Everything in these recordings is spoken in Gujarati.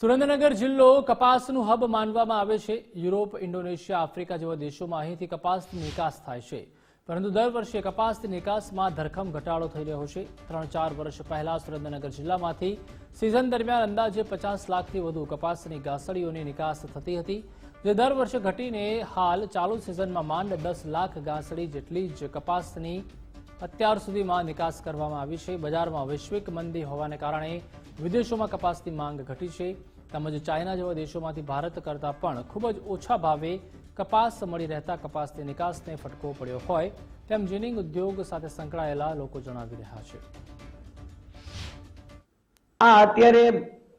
સુરેન્દ્રનગર જિલ્લો કપાસનું હબ માનવામાં આવે છે. યુરોપ, ઇન્ડોનેશિયા, આફ્રિકા જેવા દેશોમાં અહીંથી કપાસની નિકાસ થાય છે. પરંતુ દર વર્ષે કપાસની નિકાસમાં ધરખમ ઘટાડો થઈ રહ્યો છે. ત્રણ ચાર વર્ષ પહેલા સુરેન્દ્રનગર જિલ્લામાંથી સિઝન દરમિયાન અંદાજે પચાસ લાખથી વધુ કપાસની ગાસડીઓની નિકાસ થતી હતી, જે દર વર્ષે ઘટીને હાલ ચાલુ સિઝનમાં માંડ દસ લાખ ગાસડી જેટલી જ કપાસની અત્યાર સુધીમાં નિકાસ કરવામાં આવી છે. બજારમાં વૈશ્વિક મંદી હોવાને કારણે વિદેશોમાં કપાસની માંગ ઘટી છે. તેમજ ચાઇના જેવા દેશોમાંથી ભારત કરતાં પણ ખૂબ જ ઓછા ભાવે કપાસ મળી રહેતા કપાસની નિકાસને ફટકો પડ્યો હોય તેમ જીનિંગ ઉદ્યોગ સાથે સંકળાયેલા લોકો જણાવી રહ્યા છે. આ અત્યારે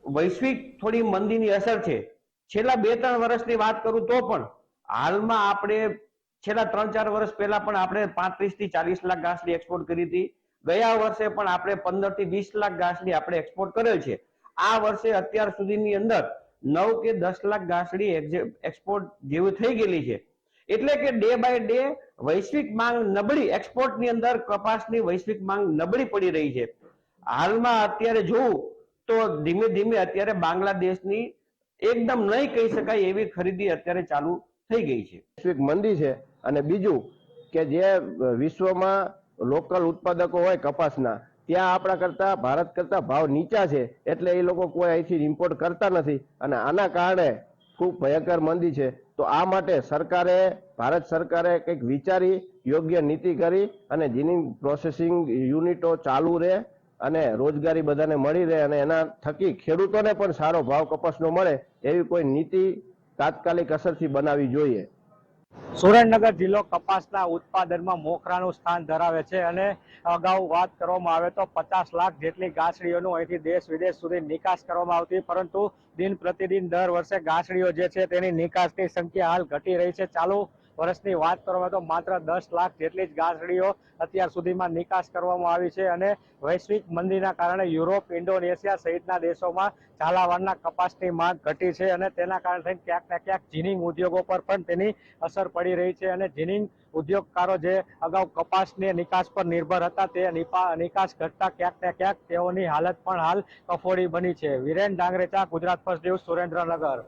વૈશ્વિક થોડી મંદીની અસર છે. છેલ્લા બે ત્રણ વર્ષની વાત કરું તો પણ હાલમાં આપણે છેલ્લા ત્રણ ચાર વર્ષ પહેલા પણ આપણે પાંત્રીસથી ચાલીસ લાખ ઘાસની એક્સપોર્ટ કરી હતી. ગયા વર્ષે પણ આપણે પંદરથી વીસ લાખ ઘાસની આપણે એક્સપોર્ટ કરેલ છે. આ વર્ષે અત્યાર સુધીની અંદર નવ કે દસ લાખ ઘાસડી એક્સપોર્ટ જેવી થઈ ગયેલી છે. એટલે કે ડે બાય ડે વૈશ્વિક માંગ નબળી એક્સપોર્ટની અંદર કપાસની વૈશ્વિક માંગ નબળી પડી રહી છે. હાલમાં અત્યારે જોવું તો ધીમે ધીમે અત્યારે બાંગ્લાદેશની એકદમ નહીં કહી શકાય એવી ખરીદી અત્યારે ચાલુ થઈ ગઈ છે. વૈશ્વિક મંદી છે. અને બીજું કે જે વિશ્વમાં લોકલ ઉત્પાદકો હોય કપાસના, ત્યાં આપણા કરતા, ભારત કરતા ભાવ નીચા છે, એટલે એ લોકો કોઈ અહીંથી ઇમ્પોર્ટ કરતા નથી. અને આના કારણે ખૂબ ભયંકર મંદી છે. તો આ માટે સરકારે, ભારત સરકારે કંઈક વિચારી, યોગ્ય નીતિ કરી અને જીનિંગ પ્રોસેસિંગ યુનિટો ચાલુ રહે અને રોજગારી બધાને મળી રહે અને એના થકી ખેડૂતોને પણ સારો ભાવ કપાસનો મળે એવી કોઈ નીતિ તાત્કાલિક અસરથી બનાવવી જોઈએ. સુરેન્દ્રનગર જિલ્લો કપાસના ઉત્પાદનમાં મોખરાનું સ્થાન ધરાવે છે અને અગાઉ વાત કરવામાં આવે તો પચાસ લાખ જેટલી ગાંસડીઓનું અહીંથી દેશ વિદેશ સુધી નિકાસ કરવામાં આવતી, પરંતુ દિન પ્રતિદિન દર વર્ષે ગાંસડીઓ જે છે તેની નિકાસની સંખ્યા હાલ ઘટી રહી છે. ચાલુ વર્ષની વાત કરવામાં તો માત્ર દસ લાખ જેટલી જ ગાંસડીઓ અત્યાર સુધીમાં નિકાસ કરવામાં આવી છે અને વૈશ્વિક મંદીના કારણે યુરોપ, ઇન્ડોનેશિયા સહિતના દેશોમાં ઝાલાવાડના કપાસની માંગ ઘટી છે અને તેના કારણે ક્યાંક ને ક્યાંક જીનિંગ ઉદ્યોગો પર પણ તેની અસર પડી રહી છે અને જીનિંગ ઉદ્યોગકારો જે અગાઉ કપાસની નિકાસ પર નિર્ભર હતા તે નિકાસ ઘટતા ક્યાંક ને ક્યાંક તેઓની હાલત પણ હાલ કફોડી બની છે. Viren Dangarecha, Gujarat First News, Surendranagar.